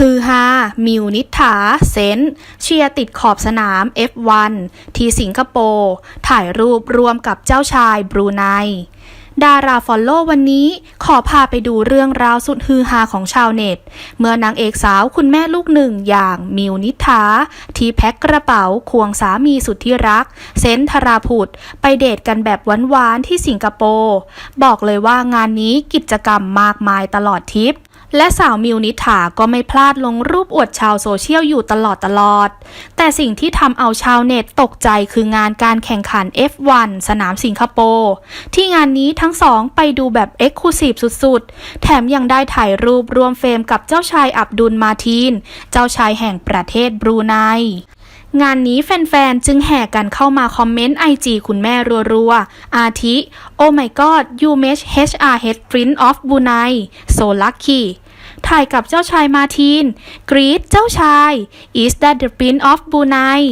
ฮือฮา มิวนิษฐา เซนเชียร์ติดขอบสนาม F1 ที่สิงคโปร์ ถ่ายรูปรวมกับเจ้าชายบรูไน ดาราฟอลโล่วันนี้ขอพาไปดูเรื่องราวสุดฮือฮาของชาวเน็ต เมื่อนางเอกสาวคุณแม่ลูกหนึ่งอย่างมิวนิษฐา ที่แพ็คกระเป๋าควงสามีสุดที่รัก เซนต์ธราพุทธไปเดทกันแบบหวานๆที่สิงคโปร์ บอกเลยว่างานนี้กิจกรรมมากมายตลอดทริป และสาวมิวนิถาก็ไม่พลาดลงรูปอวดชาวโซเชียลอยู่ตลอดตลอด แต่สิ่งที่ทำเอาชาวเน็ตตกใจคืองานการแข่งขัน F1 สนามสิงคโปร์ ที่งานนี้ทั้งสองไปดูแบบเอ็กซ์คลูซีฟสุดๆ แถมยังได้ถ่ายรูปรวมเฟรมกับเจ้าชายอับดุลมาทีน เจ้าชายแห่งประเทศบรูไน งานนี้แฟนๆ จึงแห่กันเข้ามาคอมเมนต์ไอจีคุณแม่รัวๆ อาทิ Oh my god you match HR head print of Brunei so lucky ถ่ายกับเจ้าชายมาทีน กรีดเจ้าชาย Is that the print of Brunei